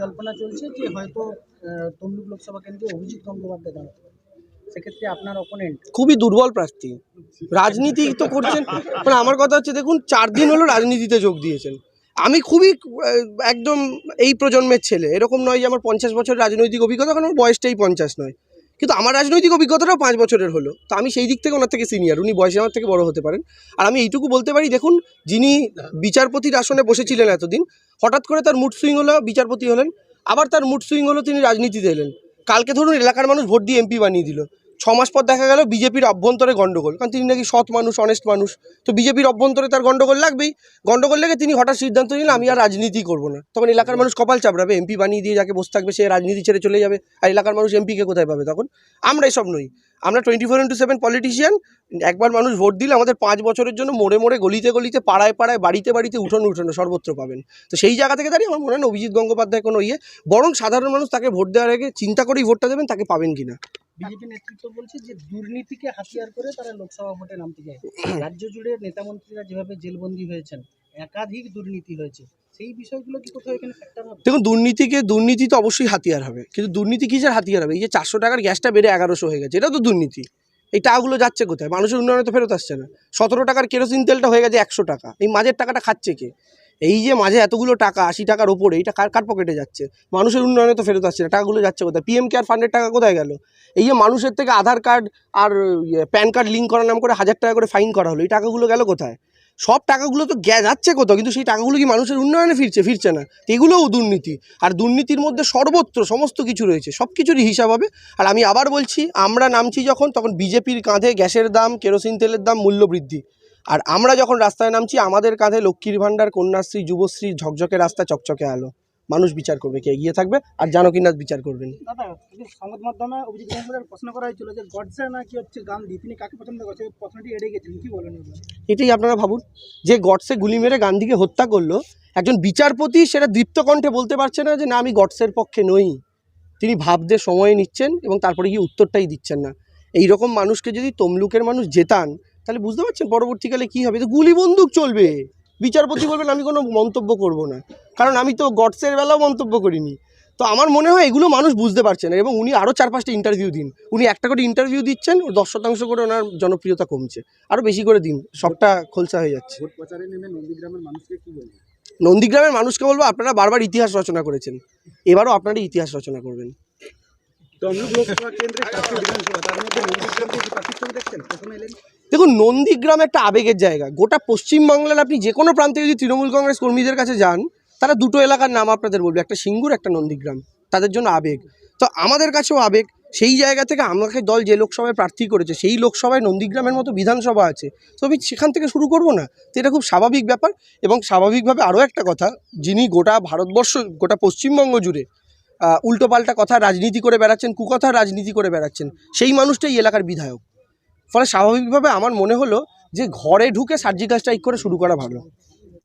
জল্পনা চলছে যে হয়তো তমলুক লোকসভা কেন্দ্রে অভিজিৎ গঙ্গোপাধ্যায় দাঁড়াতে সেক্ষেত্রে আপনার অপোনেন্ট খুবই দুর্বল প্রার্থী। রাজনীতি তো করছেন। মানে আমার কথা হচ্ছে, দেখুন, চার দিন হলো রাজনীতিতে যোগ দিয়েছেন। আমি খুবই একদম এই প্রজন্মের ছেলে। এরকম নয় যে আমার পঞ্চাশ বছর রাজনৈতিক অভিজ্ঞতা, কারণ আমার বয়সটাই পঞ্চাশ নয়। কিন্তু আমার রাজনৈতিক অভিজ্ঞতাটাও পাঁচ বছরের হলো। তো আমি সেই দিক থেকে ওনার থেকে সিনিয়র উনি বয়সে আমার থেকে বড় হতে পারেন। আর আমি এইটুকু বলতে পারি, দেখুন, যিনি বিচারপতির আসনে বসেছিলেন এতদিন, হঠাৎ করে তার মুড সুইং হলো, বিচারপতি হলেন, আবার তার মুড সুইং হলো, তিনি রাজনীতিতে এলেন। কালকে ধরুন এলাকার মানুষ ভোট দিয়ে এমপি বানিয়ে দিল। ছ মাস পর দেখা গেল বিজেপির অভ্যন্তরে গন্ডগোল কারণ তিনি নাকি সৎ মানুষ অনেস্ট মানুষ। তো বিজেপির অভ্যন্তরে তার গন্ডগোল লাগবেই। গন্ডগোল লেগে তিনি হঠাৎ সিদ্ধান্ত নিলেন, আমি আর রাজনীতি করব না। তখন এলাকার মানুষ কপাল চাপড়াবে এমপি বানিয়ে দিয়ে যাকে বসে থাকবে সে রাজনীতি ছেড়ে চলে যাবে। আর এলাকার মানুষ এমপিকে কোথায় পাবে তখন? আমরা এসব নই। আমরা twenty four into seven politician একবার মানুষ ভোট দিলে আমাদের পাঁচ বছরের জন্য মোড়ে মোড়ে, গলিতে গলিতে, পাড়ায় পাড়ায়, বাড়িতে বাড়িতে উঠোন উঠোনো সর্বত্র পাবেন। তো সেই জায়গা থেকে দাঁড়িয়ে আমার মনে হয় অভিজিৎ গঙ্গোপাধ্যায় কোনো ইয়ে বরং সাধারণ মানুষ তাকে ভোট দেওয়ার আগে চিন্তা করেই ভোটটা দেবেন, তাকে পাবেন কিনা। বিজেপি নেতৃত্ব বলছে যে দুর্নীতিকে হাতিয়ার করে তারা লোকসভা ভোটে নামতে চায় রাজ্য জুড়ে নেতামন্ত্রীরা যেভাবে জেলবন্দী হয়েছেন, একাধিক দুর্নীতি হয়েছে দেখুন, দুর্নীতিকে, দুর্নীতি তো অবশ্যই হাতিয়ার হবে, কিন্তু দুর্নীতি কিসের হাতিয়ার হবে? এই যে চারশো টাকার গ্যাসটা বেড়ে এগারোশো হয়ে গেছে, এটা তো দুর্নীতি। এই টাকাগুলো যাচ্ছে কোথায়? মানুষের উন্নয়নে তো ফেরত আসছে না। সতেরো টাকার কেরোসিন তেলটা হয়ে গেছে একশো টাকা। এই মাঝের টাকাটা খাচ্ছে কে? এই যে মাঝে এতগুলো টাকা, আশি টাকার ওপরে এইটা কার কার পকেটে যাচ্ছে? মানুষের উন্নয়নে তো ফেরত আসছে না, টাকাগুলো যাচ্ছে কোথায়? পিএম কেয়ার ফান্ডের টাকা কোথায় গেল? এই যে মানুষের থেকে আধার কার্ড আর প্যান কার্ড লিঙ্ক করার নাম করে হাজার টাকা করে ফাইন করা হলো, এই টাকাগুলো গেল কোথায়? সব টাকাগুলো তো গ্যা যাচ্ছে কোথাও, কিন্তু সেই টাকাগুলো কি মানুষের উন্নয়নে ফিরছে ফিরছে না। এগুলোও দুর্নীতি। আর দুর্নীতির মধ্যে সর্বত্র সমস্ত কিছু রয়েছে, সব কিছুরই হিসাব হবে। আর আমি আবার বলছি, আমরা নামছি যখন, তখন বিজেপির কাঁধে গ্যাসের দাম, কেরোসিন তেলের দাম, মূল্য বৃদ্ধি। আর আমরা যখন রাস্তায় নামছি আমাদের কাঁধে লক্ষ্মীর ভাণ্ডার কন্যাশ্রী যুবশ্রী ঝকঝকে রাস্তা চকচকে আলো। মানুষ বিচার করবে কে এগিয়ে থাকবে আর জানকীনাথ বিচার করবেন। দাদা সংবাদ মাধ্যমে অভিজিৎ গঙ্গোপাধ্যায়ের প্রশ্ন করা হয়েছিল যে গডসে না কি হচ্ছে গান্ধী তিনি কাকে পছন্দ করছে প্রশ্নটি এড়ে গেছিলেন। কি বলেন এটাই আপনারা ভাবুন যে গডসে গুলি মেরে গান্ধীকে হত্যা করল একজন বিচারপতি সেটা দীপ্ত কণ্ঠে বলতে পারছে না যে না আমি গডসের পক্ষে নই। তিনি ভাবতে সময় নিচ্ছেন এবং তারপরে গিয়ে উত্তরটাই দিচ্ছেন না। এই রকম মানুষকে যদি তমলুকের মানুষ জেতান তাহলে বুঝতে পারছেন পরবর্তীকালে কী হবে? তো গুলি বন্দুক চলবে। বিচারপতি বলবেন আমি কোনো মন্তব্য করব না। কারণ আমি তো গডসের বেলাও মন্তব্য করিনি। তো আমার মনে হয় এগুলো মানুষ বুঝতে পারছে না এবং উনি আরও চার পাঁচটা ইন্টারভিউ দিন। উনি একটা করে ইন্টারভিউ দিচ্ছেন দশ শতাংশ করে ওনার জনপ্রিয়তা কমছে। আরও বেশি করে দিন সবটা খোলসা হয়ে যাচ্ছে। নন্দীগ্রামের মানুষকে বলব আপনারা বারবার ইতিহাস রচনা করেছেন। এবারও আপনারা ইতিহাস রচনা করবেন। দেখুন, নন্দীগ্রাম একটা আবেগের জায়গা। গোটা পশ্চিমবাংলার আপনি যে কোনো প্রান্তে যদি তৃণমূল কংগ্রেস কর্মীদের কাছে যান, তারা দুটো এলাকার নাম আপনাদের বলবে, একটা সিঙ্গুর, একটা নন্দীগ্রাম। তাদের জন্য আবেগ। তো আমাদের কাছেও আবেগ। সেই জায়গা থেকে আমাকে দল যে লোকসভায় প্রার্থী করেছে, সেই লোকসভায় নন্দীগ্রামের মতো বিধানসভা আছে। তো আমি সেখান থেকে শুরু করব না। তো এটা খুব স্বাভাবিক ব্যাপার। এবং স্বাভাবিকভাবে আরও একটা কথা, যিনি গোটা ভারতবর্ষ, গোটা পশ্চিমবঙ্গ জুড়ে উল্টোপাল্টা কথা রাজনীতি করে বেড়াচ্ছেন, কুকথা রাজনীতি করে বেড়াচ্ছেন, সেই মানুষটাই এলাকার বিধায়ক। ফলে স্বাভাবিকভাবে আমার মনে হলো যে ঘরে ঢুকে সার্জিক্যাল স্ট্রাইক করে শুরু করা ভালো।